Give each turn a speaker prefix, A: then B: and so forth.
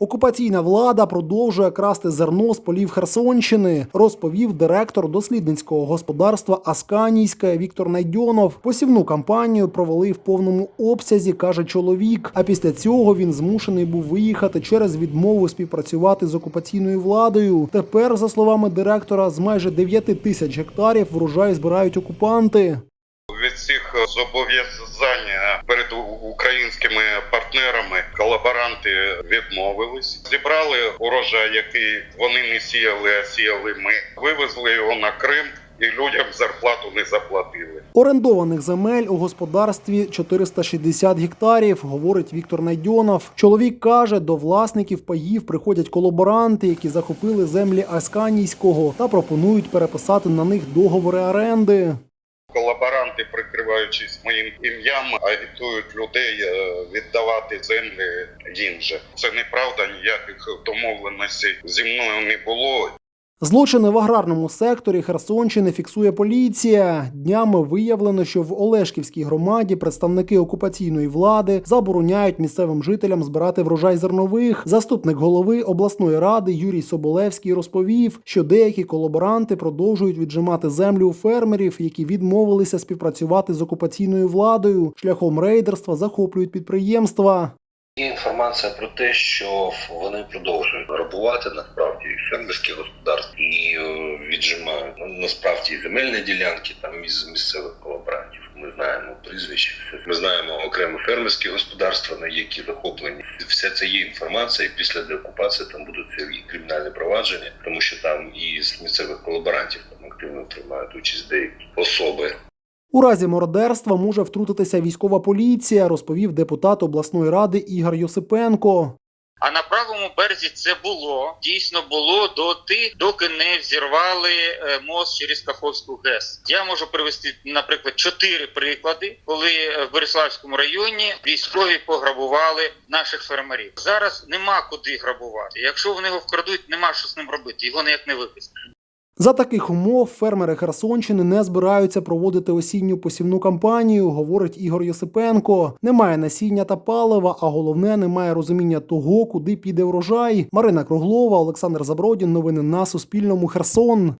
A: Окупаційна влада продовжує красти зерно з полів Херсонщини, розповів директор дослідницького господарства Асканійське Віктор Найдьонов. Посівну кампанію провели в повному обсязі, каже чоловік. А після цього він змушений був виїхати через відмову співпрацювати з окупаційною владою. Тепер, за словами директора, з майже 9 тисяч гектарів врожай збирають окупанти.
B: Від всіх зобов'язань перед українськими партнерами колаборанти відмовились. Зібрали урожай, який вони не сіяли, а сіяли ми. Вивезли його на Крим і людям зарплату не заплатили.
A: Орендованих земель у господарстві 460 гектарів, говорить Віктор Найдьонов. Чоловік каже, до власників паїв приходять колаборанти, які захопили землі Асканійського та пропонують переписати на них договори оренди.
B: Колаборанти, прикриваючись моїм ім'ям, агітують людей е, віддавати землі їм же. Це неправда, ніяких домовленостей зі мною не було.
A: Злочини в аграрному секторі Херсонщини фіксує поліція. Днями виявлено, що в Олешківській громаді представники окупаційної влади забороняють місцевим жителям збирати врожай зернових. Заступник голови обласної ради Юрій Соболевський розповів, що деякі колаборанти продовжують віджимати землю у фермерів, які відмовилися співпрацювати з окупаційною владою. Шляхом рейдерства захоплюють підприємства.
C: Є інформація про те, що вони продовжують грабувати насправді фермерські господарства і е, віджимають ну, насправді земельні ділянки там із місцевих колаборантів. Ми знаємо прізвища. Ми знаємо окремо фермерські господарства, на які захоплені. Все це є інформація. І після деокупації там будуть і кримінальні провадження, тому що там і з місцевих колаборантів там активно приймають участь деякі особи.
A: У разі мародерства може втрутитися військова поліція, розповів депутат обласної ради Ігор Йосипенко.
D: А на правому березі це було дійсно було доти, доки не взірвали е, мост через Каховську ГЕС. Я можу привести, наприклад, чотири приклади, коли е, в Береславському районі військові пограбували наших фермерів. Зараз нема куди грабувати. Якщо вони його вкрадуть, нема що з ним робити. Його ніяк не вивезти.
A: За таких умов фермери Херсонщини не збираються проводити осінню посівну кампанію, говорить Ігор Йосипенко. Немає насіння та палива, а головне немає розуміння того, куди піде врожай. Марина Круглова, Олександр Забродін. Новини на Суспільному. Херсон.